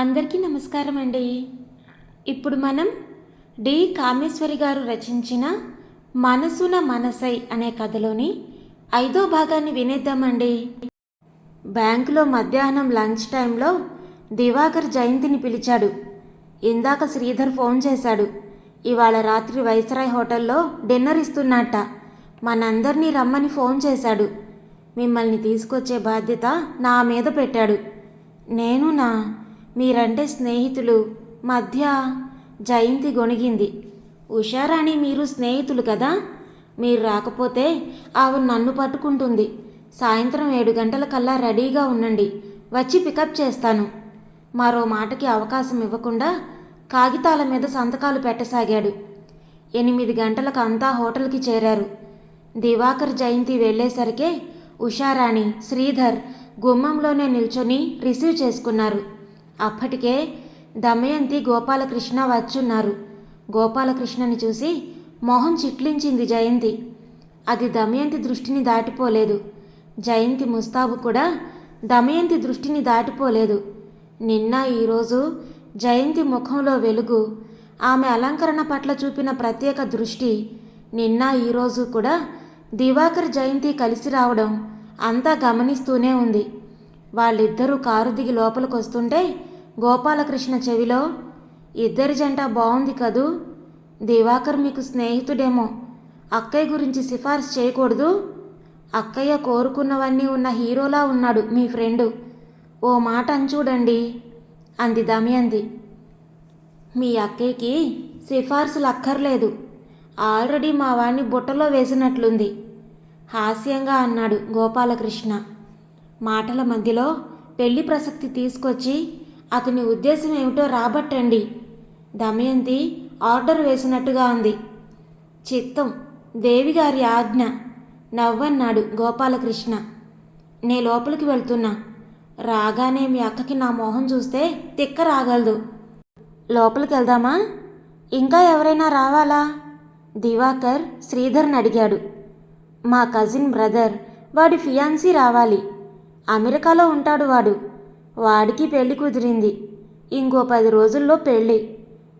అందరికీ నమస్కారం అండి. ఇప్పుడు మనం డి. కామేశ్వరి గారు రచించిన మనసున మనసై అనే కథలోని ఐదో భాగాన్ని వినేద్దామండి. బ్యాంకులో మధ్యాహ్నం లంచ్ టైంలో దివాకర్ జయంతిని పిలిచాడు. ఇందాక శ్రీధర్ ఫోన్ చేశాడు. ఇవాళ రాత్రి వైస్రాయ్ హోటల్లో డిన్నర్ ఇస్తున్నట్ట మనందరినీ రమ్మని ఫోన్ చేశాడు. మిమ్మల్ని తీసుకొచ్చే బాధ్యత నా మీద పెట్టాడు. నేను నా మీరంటే స్నేహితులు. మధ్య జయంతి గొణిగింది. ఉషారాణి మీరు స్నేహితులు కదా? మీరు రాకపోతే ఆవిడ నన్ను పట్టుకుంటుంది. సాయంత్రం ఏడు గంటల కల్లా రెడీగా ఉండండి. వచ్చి పికప్ చేస్తాను. మరో మాటకి అవకాశం ఇవ్వకుండా కాగితాల మీద సంతకాలు పెట్టసాగాడు. ఎనిమిది గంటలకు అంతా హోటల్కి చేరారు. దివాకర్ జయంతి వెళ్ళేసరికే ఉషారాణి శ్రీధర్ గుమ్మంలోనే నిల్చొని రిసీవ్ చేసుకున్నారు. అప్పటికే దమయంతి గోపాలకృష్ణ వచ్చున్నారు. గోపాలకృష్ణని చూసి మొహం చిట్లించింది జయంతి. అది దమయంతి దృష్టిని దాటిపోలేదు. జయంతి ముస్తాబు కూడా దమయంతి దృష్టిని దాటిపోలేదు. నిన్న ఈరోజు జయంతి ముఖంలో వెలుగు ఆమె అలంకరణ పట్ల చూపిన ప్రత్యేక దృష్టి నిన్న ఈరోజు కూడా దివాకర్ జయంతి కలిసి రావడం అంతా గమనిస్తూనే ఉంది. వాళ్ళిద్దరూ కారు దిగి లోపలికి వస్తుంటే గోపాలకృష్ణ చెవిలో ఇద్దరి జంట బాగుంది కదూ? దివాకర్ మీకు స్నేహితుడేమో. అక్కయ్య గురించి సిఫార్సు చేయకూడదు. అక్కయ్య కోరుకున్నవన్నీ ఉన్న హీరోలా ఉన్నాడు మీ ఫ్రెండు. ఓ మాట అని చూడండి అంది దమయంతి. మీ అక్కయ్యకి సిఫార్సులు అక్కర్లేదు. ఆల్రెడీ మా వాణ్ణి బుట్టలో వేసినట్లుంది హాస్యంగా అన్నాడు గోపాలకృష్ణ. మాటల మధ్యలో పెళ్ళి ప్రసక్తి తీసుకొచ్చి అతని ఉద్దేశం ఏమిటో రాబట్టండి. దమయంతి ఆర్డర్ వేసినట్టుగా ఉంది చిత్తం దేవిగారి ఆజ్ఞ. నవ్వన్నాడు గోపాలకృష్ణ. నే లోపలికి వెళ్తున్నా. రాగానే మీ అక్కకి నా మొహం చూస్తే తిక్క రాగలదు. లోపలికి వెళ్దామా? ఇంకా ఎవరైనా రావాలా? దివాకర్ శ్రీధర్ని అడిగాడు. మా కజిన్ బ్రదర్ వాడి ఫియాన్సీ రావాలి. అమెరికాలో ఉంటాడు వాడు. వాడికి పెళ్ళి కుదిరింది. ఇంకో పది రోజుల్లో పెళ్ళి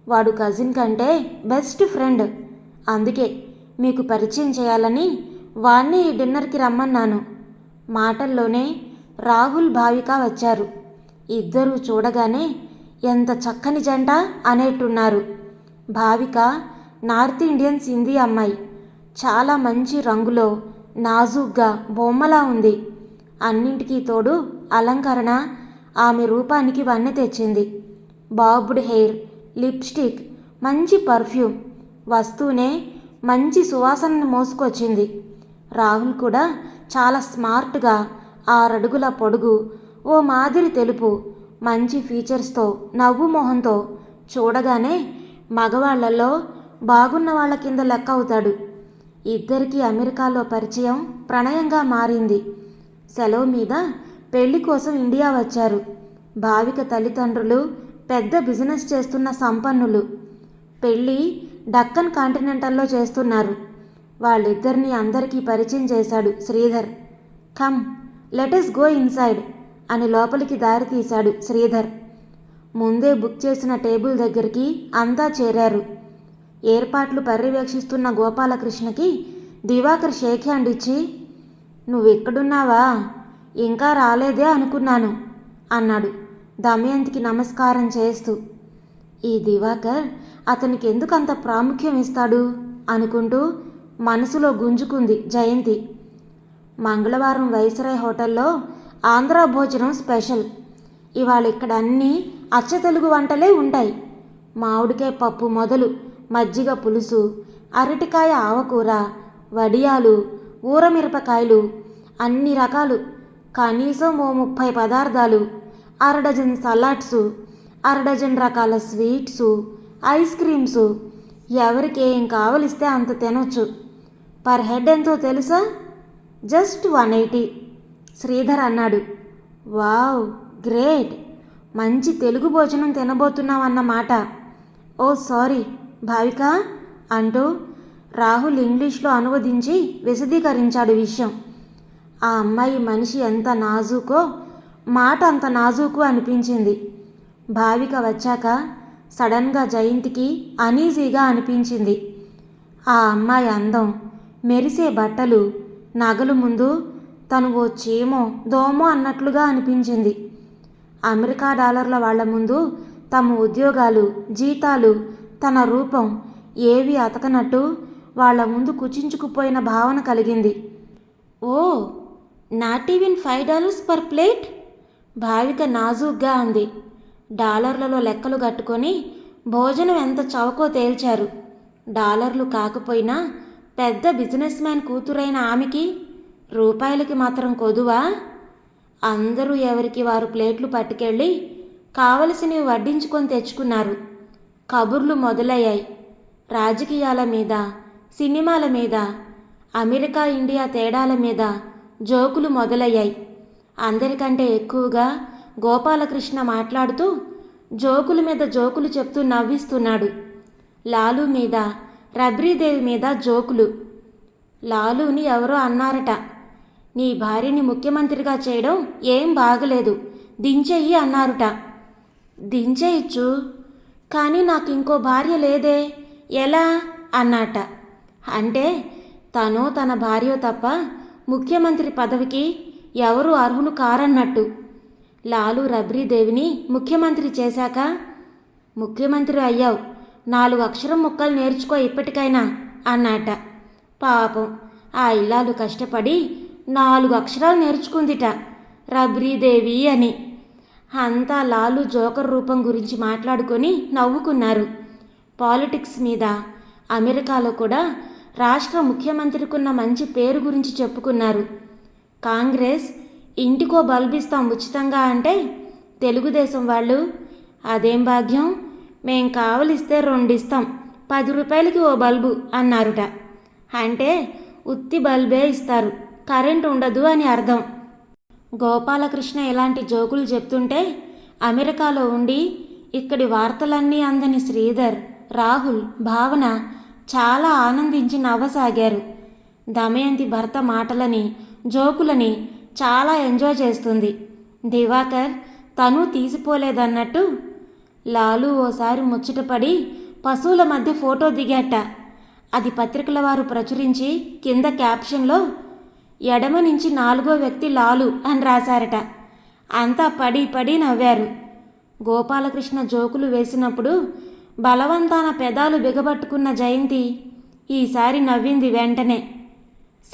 వాడు కజిన్ కంటే బెస్ట్ ఫ్రెండ్. అందుకే మీకు పరిచయం చేయాలని వాణ్ణి ఈ డిన్నర్కి రమ్మన్నాను. మాటల్లోనే రాహుల్ భావిక వచ్చారు. ఇద్దరూ చూడగానే ఎంత చక్కని జంట అనేట్టున్నారు. భావిక నార్త్ ఇండియన్ సింధీ అమ్మాయి. చాలా మంచి రంగులో నాజూగ్గా బొమ్మలా ఉంది. అన్నింటికీ తోడు అలంకరణ ఆమె రూపానికి వన్నె తెచ్చింది. బాబుడ్ హెయిర్ లిప్స్టిక్ మంచి పర్ఫ్యూమ్ వస్తూనే మంచి సువాసనను మోసుకొచ్చింది. రాహుల్ కూడా చాలా స్మార్ట్గా ఆరడుగుల పొడుగు ఓ మాదిరి తెలుపు మంచి ఫీచర్స్తో నవ్వు మొహంతో చూడగానే మగవాళ్ళలో బాగున్న వాళ్ళ కింద లెక్క అవుతాడు. ఇద్దరికీ అమెరికాలో పరిచయం ప్రణయంగా మారింది. సెలవు మీద పెళ్ళి కోసం ఇండియా వచ్చారు. భావిక తల్లిదండ్రులు పెద్ద బిజినెస్ చేస్తున్న సంపన్నులు. పెళ్ళి డక్కన్ కాంటినెంటల్లో చేస్తున్నారు. వాళ్ళిద్దరిని అందరికీ పరిచయం చేశాడు Sridhar. Come let's go inside అని లోపలికి దారి తీశాడు శ్రీధర్. ముందే బుక్ చేసిన టేబుల్ దగ్గరికి అంతా చేరారు. ఏర్పాట్లు పర్యవేక్షిస్తున్న గోపాలకృష్ణకి దివాకర్ షేక్ హ్యాండ్ ఇచ్చి నువ్వు ఎక్కడున్నావా? ఇంకా రాలేదే అనుకున్నాను అన్నాడు దమయంతికి నమస్కారం చేస్తూ. ఈ దివాకర్ అతనికి ఎందుకు అంత ప్రాముఖ్యం ఇస్తాడు అనుకుంటూ మనసులో గుంజుకుంది జయంతి. మంగళవారం వైసరాయ్ హోటల్లో ఆంధ్ర భోజనం స్పెషల్. ఇవాళ ఇక్కడ అన్నీ అచ్చ తెలుగు వంటలే ఉంటాయి. మామిడికాయ పప్పు మొదలు మజ్జిగ పులుసు అరటికాయ ఆవకూర వడియాలు ఊరమిరపకాయలు అన్ని రకాలు కనీసం ఓ ముప్పై పదార్థాలు అరడజన్ అర అరడజన్ రకాల స్వీట్స్ ఐస్ క్రీమ్స్ ఎవరికి ఏం కావలిస్తే అంత తినొచ్చు. పర్ హెడ్ ఎంతో తెలుసా? Just one eighty. శ్రీధర్ అన్నాడు. Wow great. మంచి తెలుగు భోజనం తినబోతున్నామన్నమాట ఓ సారీ. భావిక అంటూ రాహుల్ ఇంగ్లీష్లో అనువదించి విశదీకరించాడు విషయం. ఆ అమ్మాయి మనిషి ఎంత నాజూకో మాట అంత నాజూకు అనిపించింది. భావిక వచ్చాక సడన్గా జయంతికి అనీజీగా అనిపించింది. ఆ అమ్మాయి అందం మెరిసే బట్టలు నగలు ముందు తను ఓ చీమో దోమో అన్నట్లుగా అనిపించింది. అమెరికా డాలర్ల వాళ్ళ ముందు తమ ఉద్యోగాలు జీతాలు తన రూపం ఏవి అతకనట్టు వాళ్ళ ముందు కుచించుకుపోయిన భావన కలిగింది. ఓ not even five dollars per plate Bhavika నాజూగ్గా అంది. డాలర్లలో లెక్కలు కట్టుకొని భోజనం ఎంత చవకో తేల్చారు. డాలర్లు కాకపోయినా పెద్ద బిజినెస్ మ్యాన్ కూతురైన ఆమెకి రూపాయలకి మాత్రం కొదువా? అందరూ ఎవరికి వారు ప్లేట్లు పట్టుకెళ్ళి కావలసినవి వడ్డించుకొని తెచ్చుకున్నారు. కబుర్లు మొదలయ్యాయి. రాజకీయాల మీద సినిమాల మీద అమెరికా ఇండియా తేడాల మీద జోకులు మొదలయ్యాయి. అందరికంటే ఎక్కువగా గోపాలకృష్ణ మాట్లాడుతూ జోకుల మీద జోకులు చెప్తూ నవ్విస్తున్నాడు. లాలు మీద రబ్రీదేవి మీద జోకులు. లాలుని ఎవరో అన్నారట. నీ భార్యని ముఖ్యమంత్రిగా చేయడం ఏం బాగలేదు దించేయి అన్నారుట. దించేయచ్చు కానీ నాకు ఇంకో భార్య లేదే ఎలా? అన్నట. అంటే తను తన భార్య తప్ప ముఖ్యమంత్రి పదవికి ఎవరు అర్హులు కారన్నట్టు. లాలు రబ్రీదేవిని ముఖ్యమంత్రి చేశాక? ముఖ్యమంత్రి అయ్యావు. నాలుగు అక్షరం ముక్కలు నేర్చుకో ఇప్పటికైనా అన్నట. పాపం. ఆ ఇల్లాలు కష్టపడి నాలుగు అక్షరాలు నేర్చుకుందిట రబ్రీదేవి అని. అంతా లాలు జోకర్ రూపం గురించి మాట్లాడుకొని నవ్వుకున్నారు. పాలిటిక్స్ మీద అమెరికాలో కూడా రాష్ట్ర ముఖ్యమంత్రికున్న మంచి పేరు గురించి చెప్పుకున్నారు. కాంగ్రెస్ ఇంటికో బల్బిస్తాం ఉచితంగా అంటే తెలుగుదేశం వాళ్ళు అదేం భాగ్యం? మేం కావలిస్తే రెండిస్తాం. పది రూపాయలకి ఓ బల్బు అన్నారుట. అంటే ఉత్తి బల్బే ఇస్తారు. కరెంట్ ఉండదు అని అర్థం. గోపాలకృష్ణ ఇలాంటి జోకులు చెప్తుంటే అమెరికాలో ఉండి ఇక్కడి వార్తలన్నీ అందని శ్రీధర్ రాహుల్ భావన చాలా ఆనందించి నవ్వసాగారు. దమయంతి భర్త మాటలని జోకులని చాలా ఎంజాయ్ చేస్తుంది. దివాకర్ తను తీసిపోలేదన్నట్టు లాలు ఓసారి ముచ్చటపడి పశువుల మధ్య ఫోటో దిగాట. అది పత్రికల వారు ప్రచురించి కింద క్యాప్షన్లో ఎడమ నుంచి నాలుగో వ్యక్తి లాలు అని రాశారట. అంతా పడి పడి నవ్వారు. గోపాలకృష్ణ జోకులు వేసినప్పుడు బలవంతాన పెదాలు బిగబట్టుకున్న జయంతి ఈసారి నవ్వింది వెంటనే.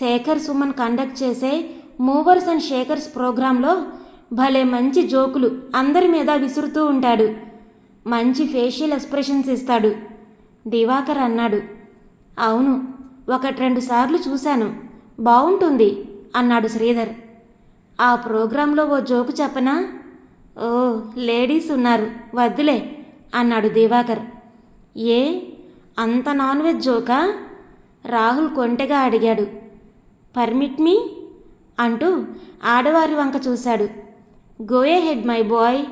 శేఖర్ సుమన్ కండక్ట్ చేసే మూవర్స్ అండ్ షేకర్స్ ప్రోగ్రాంలో భలే మంచి జోకులు అందరి మీద విసురుతూ ఉంటాడు. మంచి ఫేషియల్ ఎక్స్ప్రెషన్స్ ఇస్తాడు. దివాకర్ అన్నాడు. అవును ఒకటి రెండు సార్లు చూశాను. బాగుంటుంది అన్నాడు శ్రీధర్. ఆ ప్రోగ్రాంలో ఓ జోకు చెప్పనా? ఓ లేడీస్ ఉన్నారు వద్దులే అన్నాడు దివాకర్. ఏ? అంత నాన్ వెజ్ జోకా? రాహుల్ కొంటెగా అడిగాడు. Permit me? అంటూ ఆడవారి వంక చూశాడు. Go ahead my boy.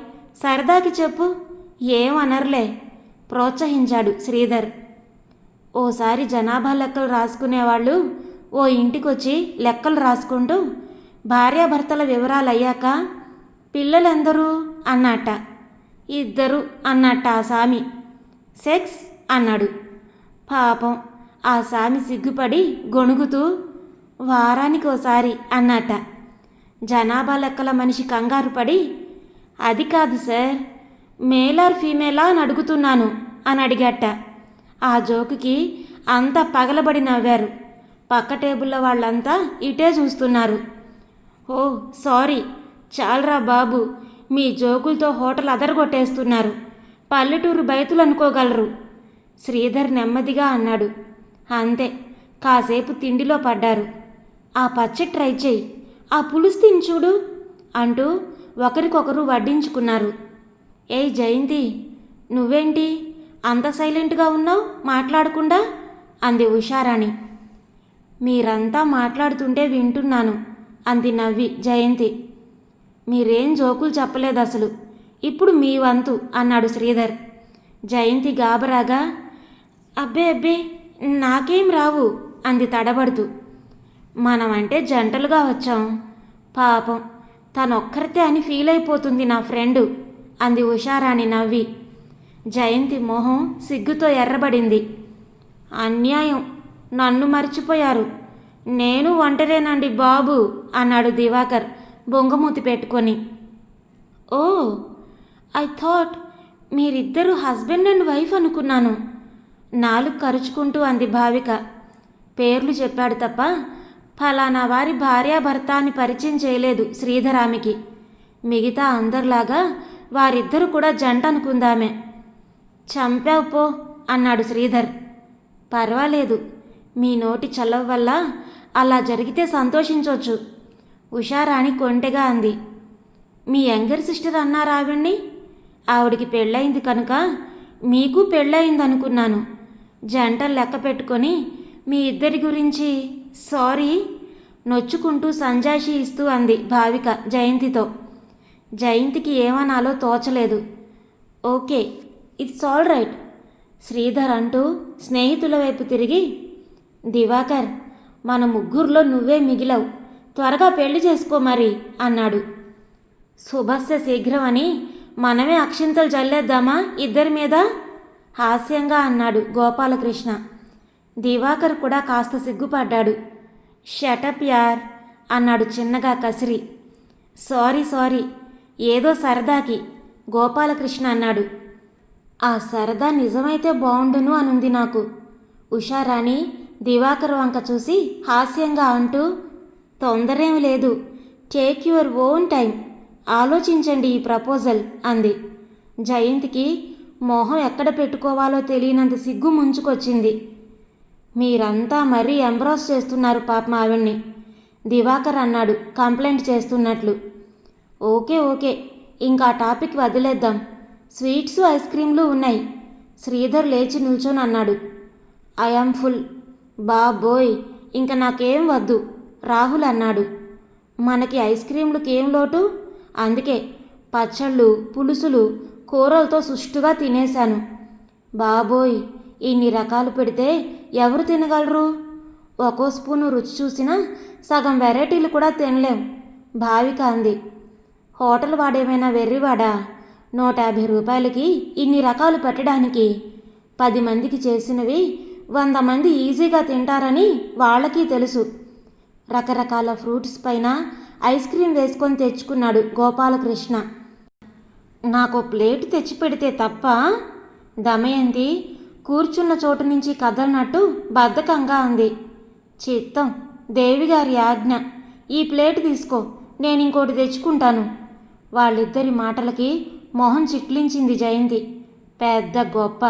సరదాకి చెప్పు. ఏం అనర్లే. ప్రోత్సహించాడు శ్రీధర్. ఓసారి జనాభా లెక్కలు రాసుకునేవాళ్ళు ఓ ఇంటికొచ్చి లెక్కలు రాసుకుంటూ భార్యాభర్తల వివరాలు అయ్యాక పిల్లలెందరూ? అన్నట్ట ఇద్దరు అన్నట్ట ఆ సామి. సెక్స్ అన్నాడు. పాపం ఆ సామి సిగ్గుపడి గొణుగుతూ వారానికి ఓసారి జనాభా లెక్కల మనిషి కంగారు పడి అది కాదు సార్ మేలార్ ఫీమేలా అని అడుగుతున్నాను అని అడిగట. ఆ జోకుకి అంతా పగలబడి నవ్వారు. పక్క టేబుల్లో వాళ్ళంతా ఇటే చూస్తున్నారు. ఓ సారీ చాలరా బాబు మీ జోకులతో హోటల్ అదరగొట్టేస్తున్నారు. పల్లెటూరు బయతులు అనుకోగలరు. శ్రీధర్ నెమ్మదిగా అన్నాడు. అంతే కాసేపు తిండిలో పడ్డారు. ఆ పచ్చడి ట్రై చేయి ఆ పులుసు తిని చూడు అంటూ ఒకరికొకరు వడ్డించుకున్నారు. ఏయ్ జయంతి నువ్వేంటి అంత సైలెంట్గా ఉన్నావు? మాట్లాడకుండా? అంది ఉషారాణి. మీరంతా మాట్లాడుతుంటే వింటున్నాను అంది నవ్వి జయంతి. మీరేం జోకులు చెప్పలేదు అసలు ఇప్పుడు మీ వంతు అన్నాడు శ్రీధర్. జయంతి గాబరాగా అబ్బే అబ్బే నాకేం రావు అంది తడబడుతూ. మనమంటే జంటలుగా వచ్చాం. పాపం తనొక్కరితే అని ఫీల్ అయిపోతుంది నా ఫ్రెండు అంది ఉషారాణి నవ్వి. జయంతి మొహం సిగ్గుతో ఎర్రబడింది. అన్యాయం నన్ను మర్చిపోయారు. నేను ఒంటరేనండి బాబు అన్నాడు దివాకర్ బొంగమూతి పెట్టుకొని. ఓ ఐ థాట్ మీరిద్దరూ హస్బెండ్ అండ్ వైఫ్ అనుకున్నాను. నాలుగు కరుచుకుంటూ అంది భావిక. పేర్లు చెప్పాడు తప్ప ఫలానా వారి భార్యాభర్త అని పరిచయం చేయలేదు శ్రీధరామికి. మిగతా అందరిలాగా వారిద్దరూ కూడా జంట అనుకుందామే. చంపావు పో అన్నాడు శ్రీధర్. పర్వాలేదు మీ నోటి చల్లవ వల్ల అలా జరిగితే సంతోషించవచ్చు ఉషారాణి కొంటెగా అంది. మీ యంగర్ సిస్టర్ అన్నారు ఆవిడికి పెళ్ళయింది కనుక మీకు పెళ్ళయింది అనుకున్నాను జంటలు లెక్క పెట్టుకొని మీ ఇద్దరి గురించి సారీ నొచ్చుకుంటూ సంజాషి ఇస్తూ అంది భావిక జయంతితో. జయంతికి ఏమనాలో తోచలేదు. Okay it's all right. Sridhar అంటూ స్నేహితుల వైపు తిరిగి దివాకర్ మన ముగ్గురులో నువ్వే మిగిలవు. త్వరగా పెళ్ళి చేసుకో మరి అన్నాడు. శుభస్య శీఘ్రమని మనమే అక్షింతలు జల్లేద్దామా? ఇద్దరి మీద? హాస్యంగా అన్నాడు గోపాలకృష్ణ. దివాకర్ కూడా కాస్త సిగ్గుపడ్డాడు. షటప్ యార్ అన్నాడు చిన్నగా కసిరి. సారీ సారీ ఏదో సరదాకి గోపాలకృష్ణ అన్నాడు. ఆ సరదా నిజమైతే బాగుండును అనుంది నాకు. ఉషారాణి దివాకర్ వంక చూసి హాస్యంగా అంటూ తొందరేం లేదు. టేక్ యువర్ ఓన్ టైం ఆలోచించండి ఈ ప్రపోజల్ అంది. జయంతికి మొహం ఎక్కడ పెట్టుకోవాలో తెలియనంత సిగ్గు ముంచుకొచ్చింది. మీరంతా మరీ ఎంబ్రాస్ చేస్తున్నారు పాపం ఆవిడ్ని దివాకర్ అన్నాడు కంప్లైంట్ చేస్తున్నట్లు. ఓకే ఓకే ఇంకా ఆ టాపిక్ వదిలేద్దాం. స్వీట్స్ ఐస్ క్రీమ్లు ఉన్నాయి. శ్రీధర్ లేచి నిల్చొని అన్నాడు. I'm full. బాబోయ్ ఇంకా నాకేం వద్దు రాహుల్ అన్నాడు. మనకి ఐస్ క్రీంలకి ఏం లోటు? అందుకే పచ్చళ్ళు పులుసులు కూరలతో సుష్టుగా తినేశాను. బాబోయ్ ఇన్ని రకాలు పెడితే ఎవరు తినగలరు? ఒక్కో స్పూను రుచి చూసినా సగం వెరైటీలు కూడా తినలేం. భావిక అంది. హోటల్ వాడేమైనా వెర్రివాడా నూట యాభై రూపాయలకి ఇన్ని రకాలు పెట్టడానికి. పది మందికి చేసినవి వంద మంది ఈజీగా తింటారని వాళ్ళకి తెలుసు. రకరకాల ఫ్రూట్స్ పైన ఐస్ క్రీమ్ వేసుకొని తెచ్చుకున్నాడు గోపాలకృష్ణ. నాకు ప్లేట్ తెచ్చి పెడితే తప్ప? దమయంతి కూర్చున్న చోటు నుంచి కదలనట్టు బద్ధకంగా అంది. చిత్తం దేవిగారి ఆజ్ఞ. ఈ ప్లేట్ తీసుకో నేను ఇంకోటి తెచ్చుకుంటాను. వాళ్ళిద్దరి మాటలకి మొహం చిట్లించింది జయంతి. పెద్ద గొప్ప.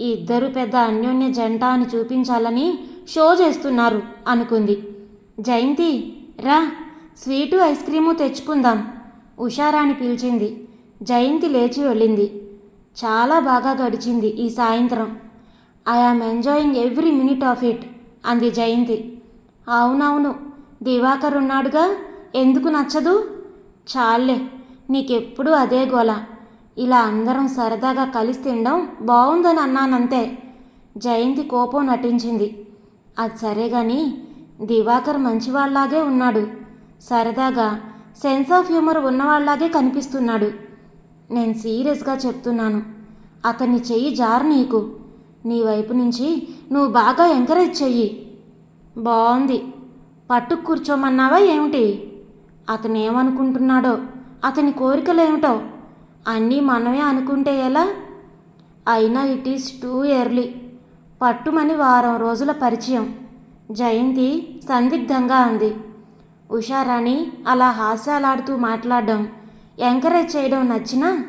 ఈ ఇద్దరు పెద్ద అన్యోన్య జంట అని చూపించాలని షో చేస్తున్నారు అనుకుంది. జయంతి రా. స్వీటు ఐస్ క్రీము తెచ్చుకుందాం. ఉషారాణి పిలిచింది. జయంతి లేచి వెళ్ళింది. చాలా బాగా గడిచింది ఈ సాయంత్రం. I am enjoying every minute of it అంది జయంతి. అవునవును దివాకర్ ఉన్నాడుగా ఎందుకు నచ్చదు? చాలే నీకెప్పుడు అదే గోల. ఇలా అందరం సరదాగా కలిసి తినడం బాగుందని అన్నానంతే. జయంతి కోపం నటించింది. అది సరే కానీ దివాకర్ మంచివాళ్ళాగే ఉన్నాడు. సరదాగా సెన్స్ ఆఫ్ హ్యూమర్ ఉన్నవాళ్ళాగే కనిపిస్తున్నాడు. నేను సీరియస్గా చెప్తున్నాను. అతన్ని చెయ్యి జారు నీకు. నీ వైపు నుంచి నువ్వు బాగా ఎంకరేజ్ చెయ్యి. బాగుంది పట్టుకు కూర్చోమన్నావా ఏమిటి? అతను ఏమనుకుంటున్నాడో అతని కోరికలేమిటో? అన్నీ మనమే అనుకుంటే ఎలా? అయినా ఇట్ ఈస్ టూ ఎర్లీ పట్టుమని వారం రోజుల పరిచయం. జయంతి సందిగ్ధంగా అంది ఉషారాణి అలా హాస్యాలాడుతూ మాట్లాడడం ఎంకరేజ్ చేయడం నచ్చినా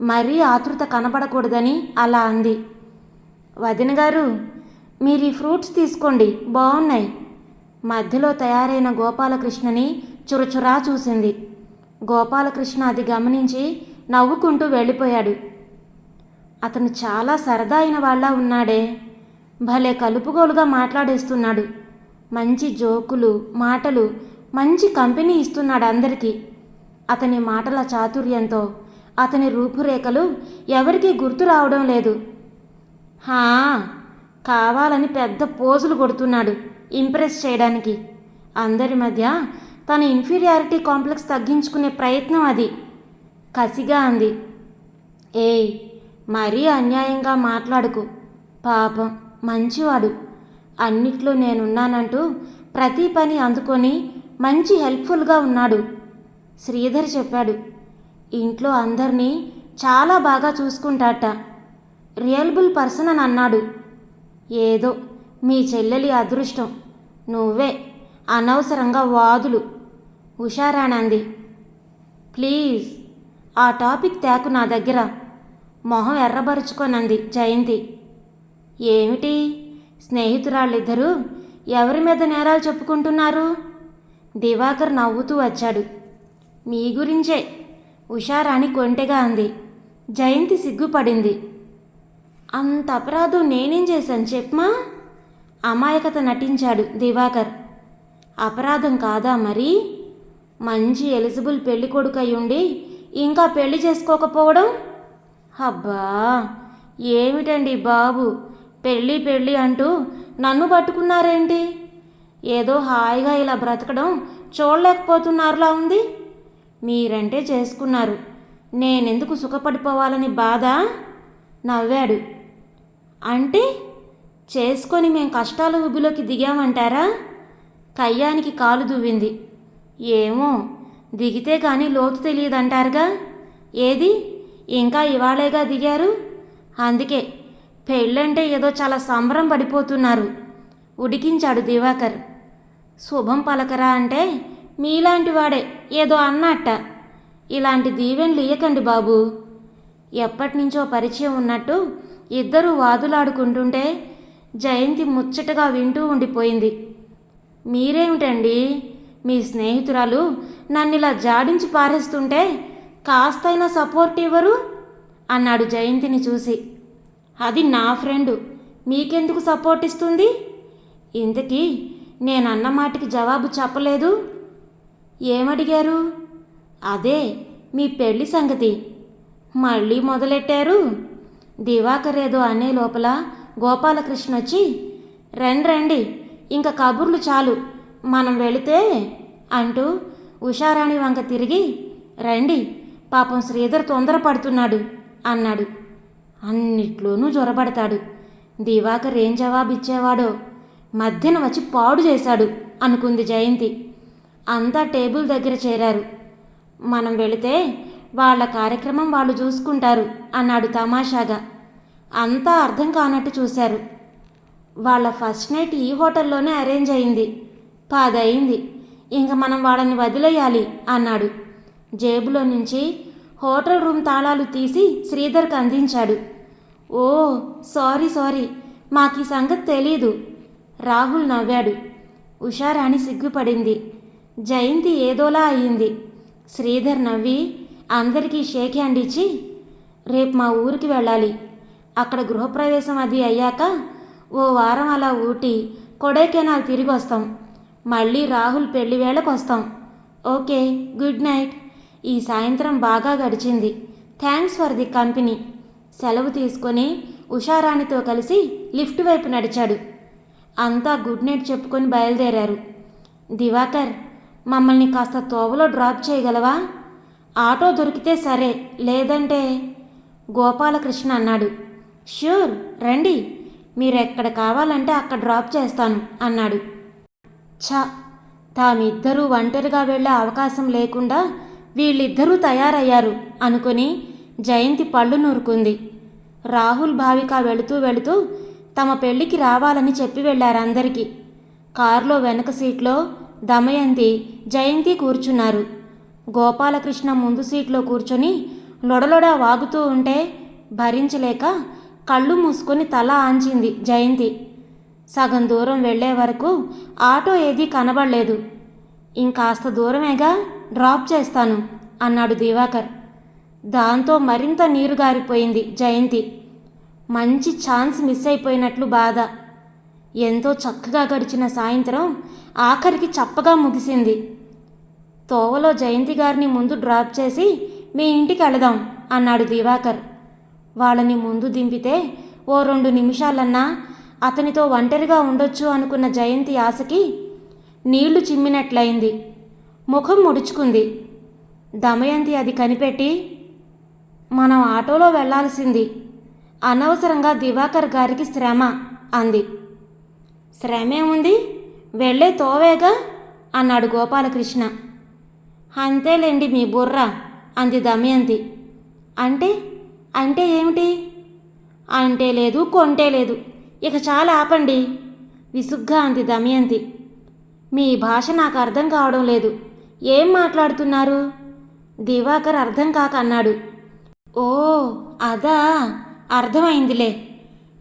మరీ ఆతృత కనపడకూడదని అలా అంది. వదిన గారు మీరు ఈ ఫ్రూట్స్ తీసుకోండి బాగున్నాయి. మధ్యలో తయారైన గోపాలకృష్ణని చురచురా చూసింది. గోపాలకృష్ణ అది గమనించి నవ్వుకుంటూ వెళ్ళిపోయాడు. అతను చాలా సరదా అయిన వాళ్ళ ఉన్నాడే. భలే కలుపుగోలుగా మాట్లాడేస్తున్నాడు. మంచి జోకులు మాటలు మంచి కంపెనీ ఇస్తున్నాడు అందరికీ. అతని మాటల చాతుర్యంతో అతని రూపురేఖలు ఎవరికీ గుర్తు రావడం లేదు. హా కావాలని పెద్ద పోజులు కొడుతున్నాడు ఇంప్రెస్ చేయడానికి. అందరి మధ్య తన ఇన్ఫీరియారిటీ కాంప్లెక్స్ తగ్గించుకునే ప్రయత్నం అది. కసిగా అంది. ఏయ్ మరీ అన్యాయంగా మాట్లాడుకు. పాపం మంచివాడు. అన్నిట్లో నేనున్నానంటూ ప్రతి పని అందుకొని మంచి హెల్ప్ఫుల్గా ఉన్నాడు. శ్రీధర్ చెప్పాడు ఇంట్లో అందరినీ చాలా బాగా చూసుకుంటాట. రియల్బుల్ పర్సన్ అని అన్నాడు. ఏదో మీ చెల్లెలి అదృష్టం. నువ్వే అనవసరంగా వాదులు. హుషారానంది ప్లీజ్ ఆ టాపిక్ తేకు నా దగ్గర. మొహం ఎర్రబరుచుకోనంది జయంతి. ఏమిటి? స్నేహితురాళ్ళిద్దరూ ఎవరి మీద నేరాలు చెప్పుకుంటున్నారు? దివాకర్ నవ్వుతూ వచ్చాడు. మీ గురించే ఉషారాణి కొంటెగా అంది. జయంతి సిగ్గుపడింది. అంత అపరాధం నేనేం చేశాను చెప్పమా? అమాయకత నటించాడు దివాకర్. అపరాధం కాదా మరి? మంచి ఎలిజిబుల్ పెళ్ళి అయి ఉండి ఇంకా పెళ్ళి చేసుకోకపోవడం? అబ్బా ఏమిటండి బాబు? పెళ్ళి పెళ్ళి అంటూ నన్ను పట్టుకున్నారేంటి? ఏదో హాయిగా ఇలా బ్రతకడం చూడలేకపోతున్నారులా ఉంది. మీరంటే చేసుకున్నారు. నేనెందుకు సుఖపడిపోవాలని బాధ? నవ్వాడు. అంటే చేసుకొని మేం కష్టాల ఊబిలోకి దిగామంటారా? కయ్యానికి కాలు దువ్వింది. ఏమో దిగితే కానీ లోతు తెలియదంటారుగా. ఏది? ఇంకా ఇవాళేగా దిగారు? అందుకే పెళ్ళంటే ఏదో చాలా సంబరం పడిపోతున్నారు. ఉడికించాడు దివాకర్. శుభం పలకరా అంటే మీలాంటి వాడే ఏదో అన్నట్ట. ఇలాంటి దీవెన్లు ఇయ్యకండి బాబు. ఎప్పటినుంచో పరిచయం ఉన్నట్టు ఇద్దరూ వాదులాడుకుంటుంటే జయంతి ముచ్చటగా వింటూ ఉండిపోయింది. మీరేమిటండి? మీ స్నేహితురాలు నన్ను ఇలా జాడించి పారేస్తుంటే కాస్తైనా సపోర్ట్ ఇవ్వరు? అన్నాడు జయంతిని చూసి. అది నా ఫ్రెండు. మీకెందుకు సపోర్ట్ ఇస్తుంది? ఇంతకీ నేను అన్న మాటకి జవాబు చెప్పలేదు. ఏమడిగారు? అదే మీ పెళ్ళి సంగతి. మళ్ళీ మొదలెట్టారు? దివాకర్ ఏదో అనే లోపల గోపాలకృష్ణ వచ్చి రండి రండి ఇంకా కబుర్లు చాలు. మనం వెళితే? అంటూ ఉషారాణి వంక తిరిగి రండి పాపం శ్రీధర్ తొందరపడుతున్నాడు అన్నాడు. అన్నిట్లోనూ జ్వరపడతాడు దివాకర్ ఏం జవాబిచ్చేవాడో? మధ్యన వచ్చి పాడు చేశాడు అనుకుంది జయంతి. అంతా టేబుల్ దగ్గర చేరారు. మనం వెళితే వాళ్ళ కార్యక్రమం వాళ్ళు చూసుకుంటారు అన్నాడు తమాషాగా. అంతా అర్థం కానట్టు చూశారు. వాళ్ళ ఫస్ట్ నైట్ ఈ హోటల్లోనే అరేంజ్ అయింది. పాదయింది. ఇంక మనం వాళ్ళని వదిలేయాలి అన్నాడు. జేబులో నుంచి హోటల్ రూమ్ తాళాలు తీసి శ్రీధర్కి అందించాడు. Oh sorry sorry. మాకు ఈ సంగతి తెలీదు. రాహుల్ నవ్వాడు. ఉషారాణి సిగ్గుపడింది. జయంతి ఏదోలా అయ్యింది శ్రీధర్ నవ్వి అందరికీ షేక్ హ్యాండ్ ఇచ్చి రేపు మా ఊరికి వెళ్ళాలి. అక్కడ గృహప్రవేశం అది అయ్యాక ఓ వారం అలా ఊటి కొడైకెనాల్ తిరిగి వస్తాం మళ్ళీ రాహుల్ పెళ్ళి వేళకు వస్తాం ఓకే గుడ్ నైట్. ఈ సాయంత్రం బాగా గడిచింది. Thanks for the company. సెలవు తీసుకొని ఉషారాణితో కలిసి లిఫ్ట్ వైపు నడిచాడు. అంతా గుడ్ నైట్ చెప్పుకొని బయలుదేరారు. దివాకర్ మమ్మల్ని కాస్త తోవలో డ్రాప్ చేయగలవా? ఆటో దొరికితే సరే లేదంటే? గోపాలకృష్ణ అన్నాడు. ష్యూర్ రండి. మీరు ఎక్కడ కావాలంటే అక్కడ డ్రాప్ చేస్తాను అన్నాడు. ఛ! తామిద్దరూ ఒంటరిగా వెళ్ళే అవకాశం లేకుండా వీళ్ళిద్దరూ తయారయ్యారు అనుకుని జయంతి పళ్ళు నూరుకుంది. రాహుల్ భావిక వెళుతూ వెళుతూ తమ పెళ్ళికి రావాలని చెప్పి వెళ్ళారందరికీ కారులో వెనక సీట్లో దమయంతి జయంతి కూర్చున్నారు. గోపాలకృష్ణ ముందు సీట్లో కూర్చొని లొడలొడ వాగుతూ ఉంటే భరించలేక కళ్ళు మూసుకొని తల ఆంచింది జయంతి. సగం దూరం వెళ్ళే వరకు ఆటో ఏదీ కనబడలేదు. ఇంకాస్త దూరమేగా డ్రాప్ చేస్తాను అన్నాడు దివాకర్. దాంతో మరింత నీరు గారిపోయింది జయంతి. మంచి ఛాన్స్ మిస్ అయిపోయినట్లు బాధ. ఎంతో చక్కగా గడిచిన సాయంత్రం ఆఖరికి చప్పగా ముగిసింది. తోవలో జయంతి గారిని ముందు డ్రాప్ చేసి మీ ఇంటికి వెళదాం అన్నాడు దివాకర్. వాళ్ళని ముందు దింపితే ఓ రెండు నిమిషాలన్నా అతనితో ఒంటరిగా ఉండొచ్చు అనుకున్న జయంతి ఆశకి నీళ్ళు చిమ్మినట్లయింది. ముఖం ముడుచుకుంది. దమయంతి అది కనిపెట్టి మనం ఆటోలో వెళ్ళాల్సింది అనవసరంగా దివాకర్ గారికి శ్రమ అంది. శ్రమేముంది? వెళ్ళే తోవేగా? అన్నాడు గోపాలకృష్ణ. అంతేలేండి మీ బుర్ర అంది దమయంతి. అంటే? అంటే ఏమిటి? అంటే లేదు కొంటే లేదు. ఇక చాలా ఆపండి విసుగ్గా అంది దమయంతి. మీ భాష నాకు అర్థం కావడం లేదు. ఏం మాట్లాడుతున్నారు? దివాకర్ అర్థం కాక అన్నాడు. ఓ అదా. అర్థమైందిలే.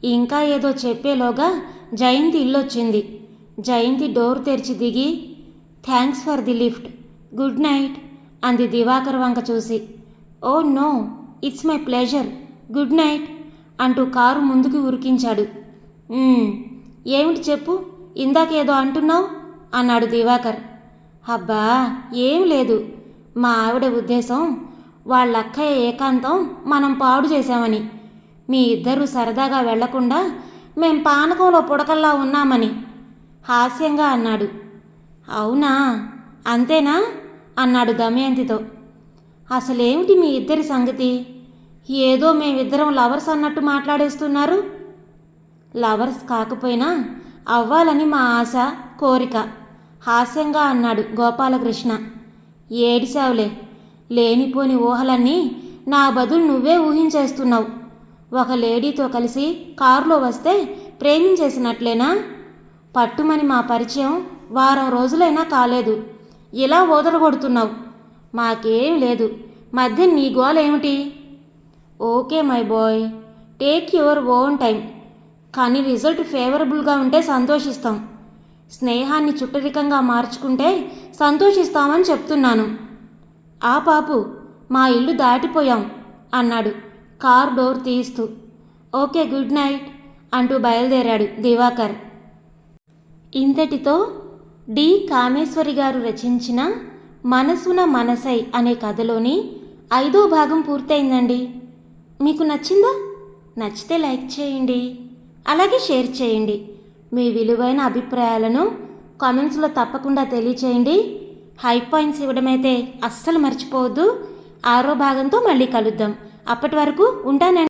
ఇంకా ఏదో చెప్పేలోగా జయంతి ఇల్లొచ్చింది. జయంతి డోర్ తెరిచి దిగి thanks for the lift. Good night అంది దివాకర్ వంక చూసి. ఓ no. It's my pleasure. Good night అంటూ కారు ముందుకు ఉరికించాడు. ఏమిటి చెప్పు? ఇందాకేదో అంటున్నావు? అన్నాడు దివాకర్. అబ్బా ఏం లేదు. మా ఆవిడ ఉద్దేశం వాళ్ళక్కయ్య ఏకాంతం మనం పాడు చేశామని. మీ ఇద్దరూ సరదాగా వెళ్ళకుండా మేం పానకంలో పుడకల్లా ఉన్నామని హాస్యంగా అన్నాడు. అవునా? అంతేనా? అన్నాడు దమయంతితో. అసలేమిటి మీ ఇద్దరి సంగతి? ఏదో మేమిద్దరం లవర్స్ అన్నట్టు మాట్లాడేస్తున్నారు. లవర్స్ కాకపోయినా అవ్వాలని మా ఆశ కోరిక. హాస్యంగా అన్నాడు గోపాలకృష్ణ. ఏడిశావులే లేనిపోని ఊహలన్నీ నా బదులు నువ్వే ఊహించేస్తున్నావు. ఒక లేడీతో కలిసి కారులో వస్తే ప్రేమించేసినట్లేనా? పట్టుమని మా పరిచయం వారం రోజులైనా కాలేదు. ఇలా ఓదరగొడుతున్నావు. మాకేం లేదు. మధ్య నీ గోల ఏమిటి okay my boy. Take your own time. కానీ రిజల్ట్ ఫేవరబుల్గా ఉంటే సంతోషిస్తాం. స్నేహాన్ని చుట్టరికంగా మార్చుకుంటే సంతోషిస్తామని చెప్తున్నాను. ఆ పాపు మా ఇల్లు దాటిపోయాం అన్నాడు కార్ డోర్ తీస్తూ ఓకే గుడ్ నైట్ అంటూ బయలుదేరాడు దివాకర్. ఇంతటితో డి. కామేశ్వరి గారు రచించిన మనసున మనసై అనే కథలోని ఐదో భాగం పూర్తయిందండి. మీకు నచ్చిందా? నచ్చితే లైక్ చేయండి అలాగే షేర్ చేయండి. మీ విలువైన అభిప్రాయాలను కామెంట్స్లో తప్పకుండా తెలియచేయండి. హై పాయింట్స్ ఇవ్వడమైతే అస్సలు మర్చిపోవద్దు. ఆరో భాగంతో మళ్ళీ కలుద్దాం. అప్పటి వరకు ఉంటానండి.